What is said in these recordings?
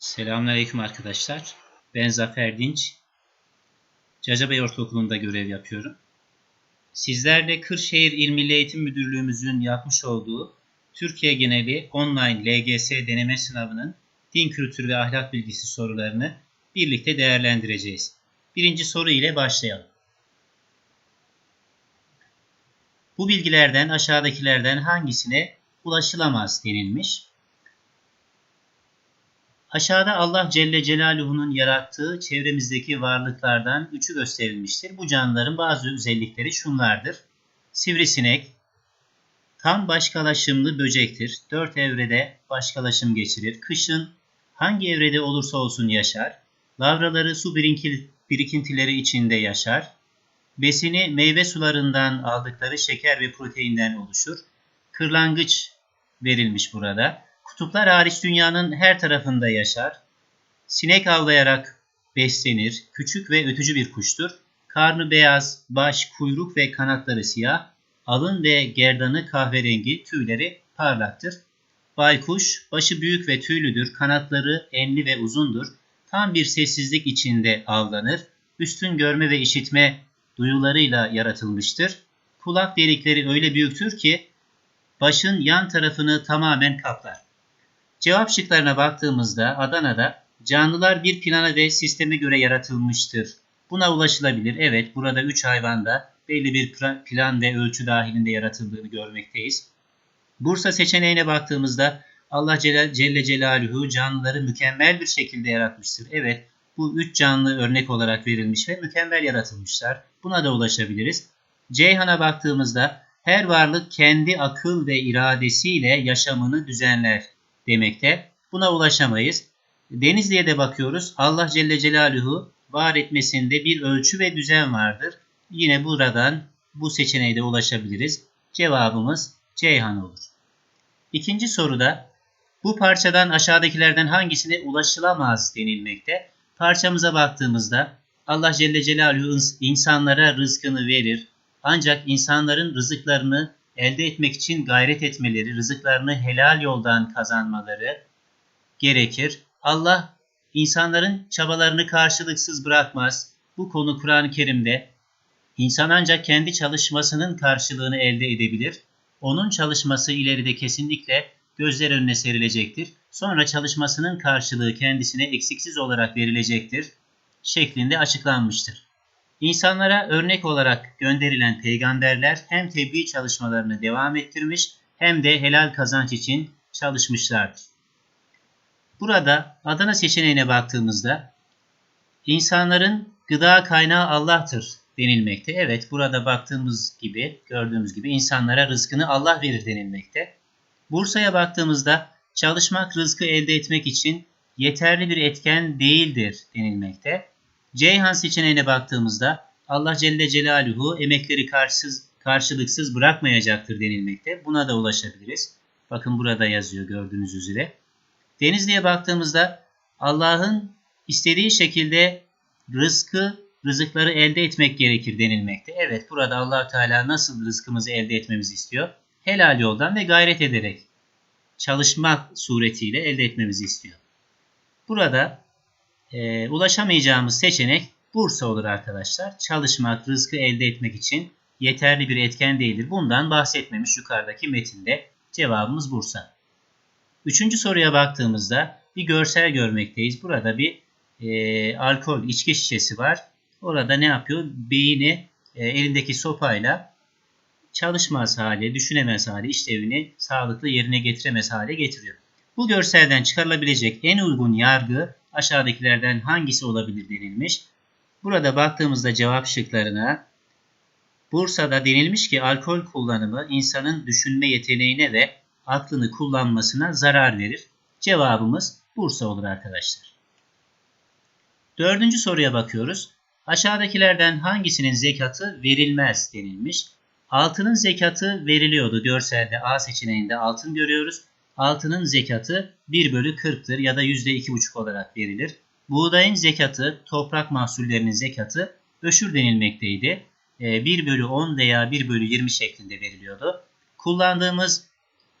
Selamünaleyküm arkadaşlar. Ben Zafer Dinç. Cacabey Ortaokulu'nda görev yapıyorum. Sizlerle Kırşehir İl Milli Eğitim Müdürlüğümüzün yapmış olduğu Türkiye geneli online LGS deneme sınavının din kültürü ve ahlak bilgisi sorularını birlikte değerlendireceğiz. Birinci soru ile başlayalım. Bu bilgilerden aşağıdakilerden hangisine ulaşılamaz denilmiş? Aşağıda Allah Celle Celaluhu'nun yarattığı çevremizdeki varlıklardan üçü gösterilmiştir. Bu canlıların bazı özellikleri şunlardır. Sivrisinek, tam başkalaşımlı böcektir. Dört evrede başkalaşım geçirir. Kışın hangi evrede olursa olsun yaşar. Lavraları su birikintileri içinde yaşar. Besini meyve sularından aldıkları şeker ve proteinden oluşur. Kırlangıç verilmiş burada. Kutuplar hariç dünyanın her tarafında yaşar. Sinek avlayarak beslenir. Küçük ve ötücü bir kuştur. Karnı beyaz, baş, kuyruk ve kanatları siyah. Alın ve gerdanı kahverengi, tüyleri parlaktır. Baykuş, başı büyük ve tüylüdür. Kanatları enli ve uzundur. Tam bir sessizlik içinde avlanır. Üstün görme ve işitme duyularıyla yaratılmıştır. Kulak delikleri öyle büyüktür ki başın yan tarafını tamamen kaplar. Cevap şıklarına baktığımızda Adana'da canlılar bir plana ve sisteme göre yaratılmıştır. Buna ulaşılabilir. Evet burada 3 hayvanda belli bir plan ve ölçü dahilinde yaratıldığını görmekteyiz. Bursa seçeneğine baktığımızda Allah Celle Celaluhu canlıları mükemmel bir şekilde yaratmıştır. Evet bu üç canlı örnek olarak verilmiş ve mükemmel yaratılmışlar. Buna da ulaşabiliriz. Ceyhan'a baktığımızda her varlık kendi akıl ve iradesiyle yaşamını düzenler demekte. Buna ulaşamayız. Denizli'ye de bakıyoruz. Allah Celle Celaluhu var etmesinde bir ölçü ve düzen vardır. Yine buradan bu seçeneğe de ulaşabiliriz. Cevabımız Ceyhan olur. İkinci soruda bu parçadan aşağıdakilerden hangisine ulaşılamaz denilmekte. Parçamıza baktığımızda Allah Celle Celaluhu insanlara rızkını verir. Ancak insanların rızıklarını elde etmek için gayret etmeleri, rızıklarını helal yoldan kazanmaları gerekir. Allah insanların çabalarını karşılıksız bırakmaz. Bu konu Kur'an-ı Kerim'de insan ancak kendi çalışmasının karşılığını elde edebilir. Onun çalışması ileride kesinlikle gözler önüne serilecektir. Sonra çalışmasının karşılığı kendisine eksiksiz olarak verilecektir şeklinde açıklanmıştır. İnsanlara örnek olarak gönderilen peygamberler hem tebliğ çalışmalarını devam ettirmiş hem de helal kazanç için çalışmışlardır. Burada Adana seçeneğine baktığımızda insanların gıda kaynağı Allah'tır denilmekte. Evet burada baktığımız gibi gördüğümüz gibi insanlara rızkını Allah verir denilmekte. Bursa'ya baktığımızda çalışmak rızkı elde etmek için yeterli bir etken değildir denilmekte. Ceyhan seçeneğine baktığımızda Allah Celle Celaluhu emekleri karşısız, karşılıksız bırakmayacaktır denilmekte. Buna da ulaşabiliriz. Bakın burada yazıyor gördüğünüz üzere. Denizli'ye baktığımızda Allah'ın istediği şekilde rızkı, rızıkları elde etmek gerekir denilmekte. Evet burada allah Teala nasıl rızkımızı elde etmemizi istiyor? Helal yoldan ve gayret ederek çalışmak suretiyle elde etmemizi istiyor. Burada e, ulaşamayacağımız seçenek Bursa olur arkadaşlar. Çalışmak, rızkı elde etmek için yeterli bir etken değildir. Bundan bahsetmemiş yukarıdaki metinde. Cevabımız Bursa. Üçüncü soruya baktığımızda bir görsel görmekteyiz. Burada bir e, alkol içki şişesi var. Orada ne yapıyor? Beyni e, elindeki sopayla çalışmaz hale, düşünemez hale, işlevini sağlıklı yerine getiremez hale getiriyor. Bu görselden çıkarılabilecek en uygun yargı aşağıdakilerden hangisi olabilir denilmiş. Burada baktığımızda cevap şıklarına Bursa'da denilmiş ki alkol kullanımı insanın düşünme yeteneğine ve aklını kullanmasına zarar verir. Cevabımız Bursa olur arkadaşlar. Dördüncü soruya bakıyoruz. Aşağıdakilerden hangisinin zekatı verilmez denilmiş. Altının zekatı veriliyordu. Görselde A seçeneğinde altın görüyoruz. Altının zekatı 1 bölü 40'tır ya da %2,5 olarak verilir. Buğdayın zekatı, toprak mahsullerinin zekatı öşür denilmekteydi. 1 ee, bölü 10 veya 1 bölü 20 şeklinde veriliyordu. Kullandığımız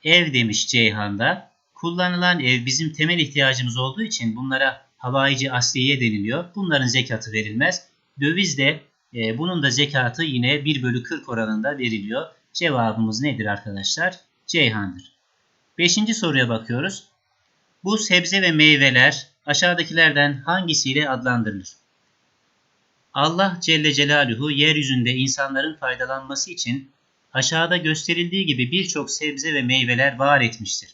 ev demiş Ceyhan'da. kullanılan ev bizim temel ihtiyacımız olduğu için bunlara havayici asliye deniliyor. Bunların zekatı verilmez. Döviz de e, bunun da zekatı yine 1 bölü 40 oranında veriliyor. Cevabımız nedir arkadaşlar? Ceyhan'dır. Beşinci soruya bakıyoruz. Bu sebze ve meyveler aşağıdakilerden hangisiyle adlandırılır? Allah Celle Celaluhu yeryüzünde insanların faydalanması için aşağıda gösterildiği gibi birçok sebze ve meyveler var etmiştir.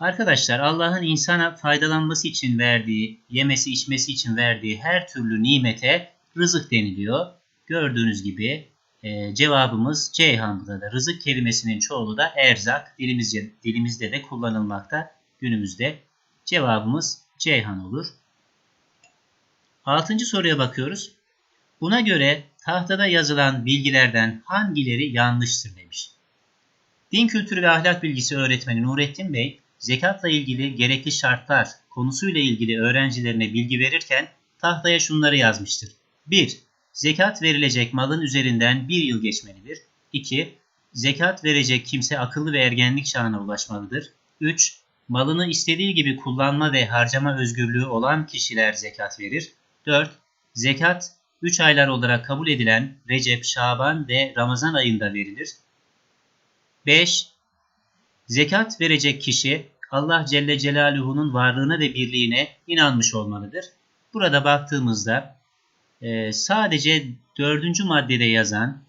Arkadaşlar Allah'ın insana faydalanması için verdiği, yemesi içmesi için verdiği her türlü nimete rızık deniliyor. Gördüğünüz gibi e, cevabımız Ceyhan burada. Rızık kelimesinin çoğulu da erzak dilimizce, dilimizde de kullanılmakta günümüzde. Cevabımız Ceyhan olur. Altıncı soruya bakıyoruz. Buna göre tahtada yazılan bilgilerden hangileri yanlıştır demiş. Din kültürü ve ahlak bilgisi öğretmeni Nurettin Bey, zekatla ilgili gerekli şartlar konusuyla ilgili öğrencilerine bilgi verirken tahtaya şunları yazmıştır. 1. Zekat verilecek malın üzerinden bir yıl geçmelidir. 2. Zekat verecek kimse akıllı ve ergenlik çağına ulaşmalıdır. 3. Malını istediği gibi kullanma ve harcama özgürlüğü olan kişiler zekat verir. 4. Zekat 3 aylar olarak kabul edilen Recep, Şaban ve Ramazan ayında verilir. 5. Zekat verecek kişi Allah Celle Celaluhu'nun varlığına ve birliğine inanmış olmalıdır. Burada baktığımızda e, sadece dördüncü maddede yazan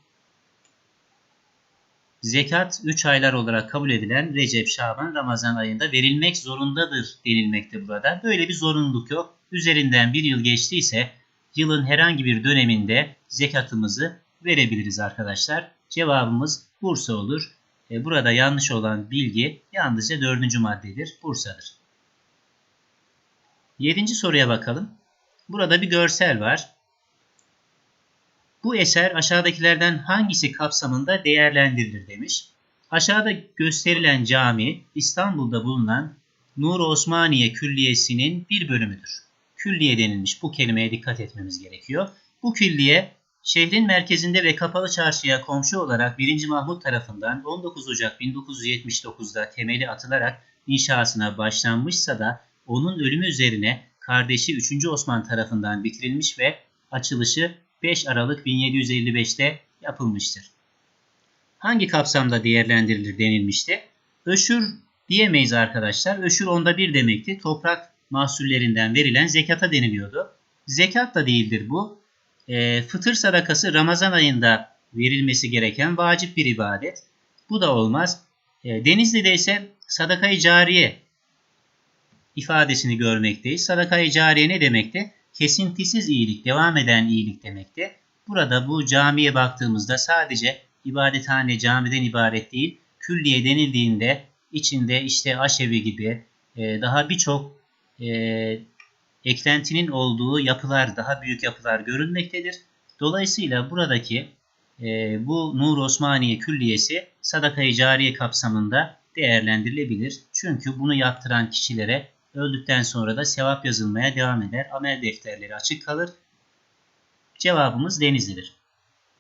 zekat 3 aylar olarak kabul edilen Recep, Şaban, Ramazan ayında verilmek zorundadır denilmekte burada. Böyle bir zorunluluk yok. Üzerinden bir yıl geçtiyse yılın herhangi bir döneminde zekatımızı verebiliriz arkadaşlar. Cevabımız Bursa olur. E, burada yanlış olan bilgi yalnızca dördüncü maddedir. Bursa'dır. Yedinci soruya bakalım. Burada bir görsel var. Bu eser aşağıdakilerden hangisi kapsamında değerlendirilir demiş. Aşağıda gösterilen cami İstanbul'da bulunan Nur Osmaniye Külliyesi'nin bir bölümüdür. Külliye denilmiş. Bu kelimeye dikkat etmemiz gerekiyor. Bu külliye şehrin merkezinde ve kapalı çarşıya komşu olarak 1. Mahmut tarafından 19 Ocak 1979'da temeli atılarak inşasına başlanmışsa da onun ölümü üzerine kardeşi 3. Osman tarafından bitirilmiş ve açılışı 5 Aralık 1755'te yapılmıştır. Hangi kapsamda değerlendirilir denilmişti? Öşür diyemeyiz arkadaşlar. Öşür onda bir demekti. Toprak mahsullerinden verilen zekata deniliyordu. Zekat da değildir bu. E, fıtır sadakası Ramazan ayında verilmesi gereken vacip bir ibadet. Bu da olmaz. E, Denizli'de ise sadakayı cariye ifadesini görmekteyiz. Sadakayı cariye ne demekti? Kesintisiz iyilik, devam eden iyilik demekti. Burada bu camiye baktığımızda sadece ibadethane camiden ibaret değil, külliye denildiğinde içinde işte aşevi gibi e, daha birçok e, eklentinin olduğu yapılar, daha büyük yapılar görünmektedir. Dolayısıyla buradaki e, bu Nur Osmaniye Külliyesi sadakayı cariye kapsamında değerlendirilebilir. Çünkü bunu yaptıran kişilere öldükten sonra da sevap yazılmaya devam eder. Amel defterleri açık kalır. Cevabımız Denizli'dir.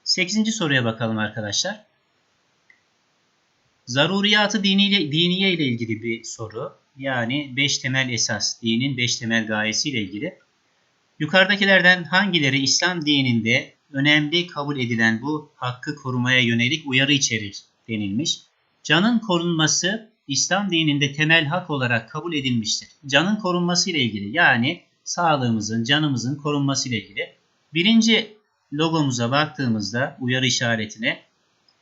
8. soruya bakalım arkadaşlar. Zaruriyatı diniyle, diniye ile ilgili bir soru. Yani 5 temel esas, dinin 5 temel gayesi ile ilgili. Yukarıdakilerden hangileri İslam dininde önemli kabul edilen bu hakkı korumaya yönelik uyarı içerir denilmiş. Canın korunması İslam dininde temel hak olarak kabul edilmiştir. Canın korunması ile ilgili yani sağlığımızın, canımızın korunması ile ilgili. Birinci logomuza baktığımızda uyarı işaretine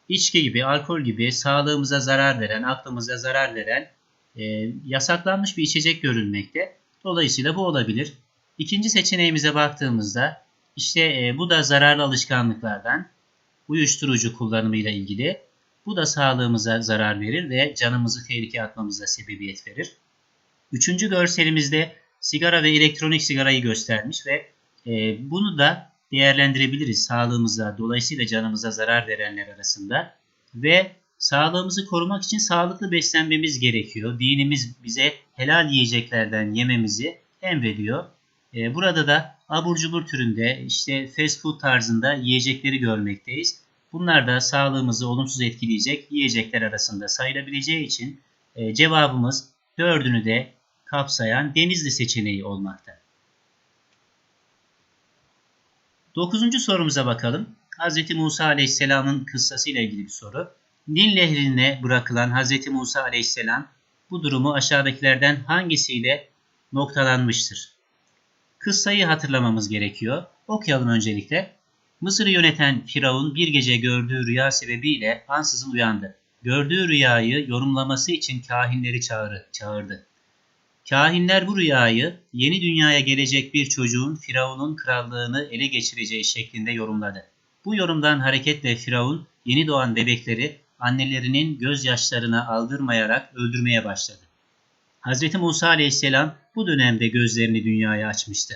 içki gibi, alkol gibi sağlığımıza zarar veren, aklımıza zarar veren e, yasaklanmış bir içecek görülmekte. Dolayısıyla bu olabilir. İkinci seçeneğimize baktığımızda işte e, bu da zararlı alışkanlıklardan uyuşturucu kullanımıyla ilgili. Bu da sağlığımıza zarar verir ve canımızı tehlikeye atmamıza sebebiyet verir. Üçüncü görselimizde sigara ve elektronik sigarayı göstermiş ve e, bunu da değerlendirebiliriz sağlığımıza, dolayısıyla canımıza zarar verenler arasında ve sağlığımızı korumak için sağlıklı beslenmemiz gerekiyor. Dinimiz bize helal yiyeceklerden yememizi emrediyor. E, burada da abur cubur türünde işte fast food tarzında yiyecekleri görmekteyiz. Bunlar da sağlığımızı olumsuz etkileyecek yiyecekler arasında sayılabileceği için e, cevabımız dördünü de kapsayan Denizli seçeneği olmakta. Dokuzuncu sorumuza bakalım. Hz. Musa Aleyhisselam'ın kıssası ile ilgili bir soru. Nil nehrine bırakılan Hz. Musa Aleyhisselam bu durumu aşağıdakilerden hangisiyle noktalanmıştır? Kıssayı hatırlamamız gerekiyor. Okuyalım öncelikle. Mısır'ı yöneten Firavun bir gece gördüğü rüya sebebiyle ansızın uyandı. Gördüğü rüyayı yorumlaması için kahinleri çağırı, çağırdı. Kahinler bu rüyayı yeni dünyaya gelecek bir çocuğun Firavun'un krallığını ele geçireceği şeklinde yorumladı. Bu yorumdan hareketle Firavun yeni doğan bebekleri annelerinin gözyaşlarına aldırmayarak öldürmeye başladı. Hz. Musa aleyhisselam bu dönemde gözlerini dünyaya açmıştı.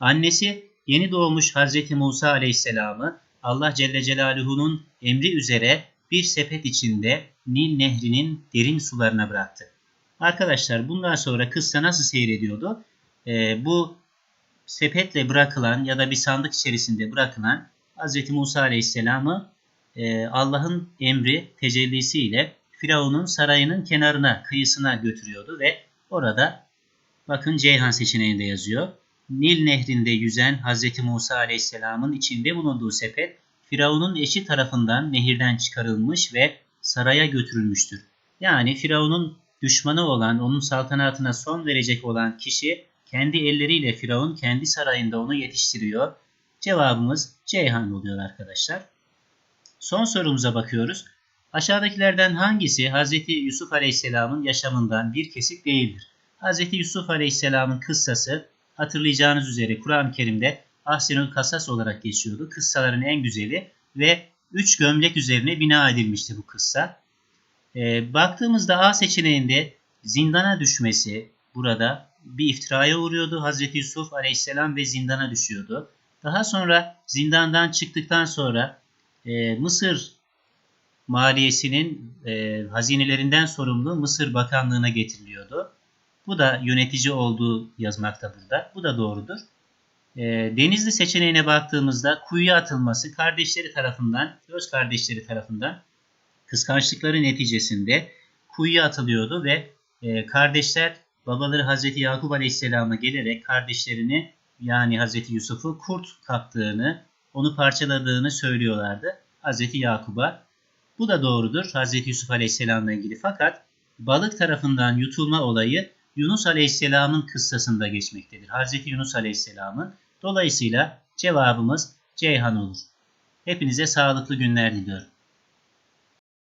Annesi yeni doğmuş Hz. Musa aleyhisselamı Allah Celle Celaluhu'nun emri üzere bir sepet içinde Nil nehrinin derin sularına bıraktı. Arkadaşlar bundan sonra kıssa nasıl seyrediyordu? Ee, bu sepetle bırakılan ya da bir sandık içerisinde bırakılan Hz. Musa Aleyhisselam'ı e, Allah'ın emri tecellisiyle Firavun'un sarayının kenarına, kıyısına götürüyordu ve orada bakın Ceyhan seçeneğinde yazıyor. Nil nehrinde yüzen Hz. Musa Aleyhisselam'ın içinde bulunduğu sepet Firavun'un eşi tarafından nehirden çıkarılmış ve saraya götürülmüştür. Yani Firavun'un düşmanı olan, onun saltanatına son verecek olan kişi kendi elleriyle Firavun kendi sarayında onu yetiştiriyor. Cevabımız Ceyhan oluyor arkadaşlar. Son sorumuza bakıyoruz. Aşağıdakilerden hangisi Hz. Yusuf Aleyhisselam'ın yaşamından bir kesit değildir? Hz. Yusuf Aleyhisselam'ın kıssası hatırlayacağınız üzere Kur'an-ı Kerim'de Ahsenül Kasas olarak geçiyordu. Kıssaların en güzeli ve 3 gömlek üzerine bina edilmişti bu kıssa. E, baktığımızda A seçeneğinde zindana düşmesi burada bir iftiraya uğruyordu. Hazreti Yusuf aleyhisselam ve zindana düşüyordu. Daha sonra zindandan çıktıktan sonra e, Mısır maliyesinin e, hazinelerinden sorumlu Mısır Bakanlığı'na getiriliyordu. Bu da yönetici olduğu yazmakta burada. Bu da doğrudur. E, Denizli seçeneğine baktığımızda kuyuya atılması kardeşleri tarafından, öz kardeşleri tarafından kıskançlıkları neticesinde kuyuya atılıyordu ve e, kardeşler babaları Hazreti Yakup Aleyhisselam'a gelerek kardeşlerini yani Hazreti Yusuf'u kurt kaptığını, onu parçaladığını söylüyorlardı Hazreti Yakup'a. Bu da doğrudur Hazreti Yusuf Aleyhisselam'la ilgili fakat balık tarafından yutulma olayı Yunus Aleyhisselam'ın kıssasında geçmektedir. Hazreti Yunus Aleyhisselam'ın. Dolayısıyla cevabımız Ceyhan olur. Hepinize sağlıklı günler diliyorum.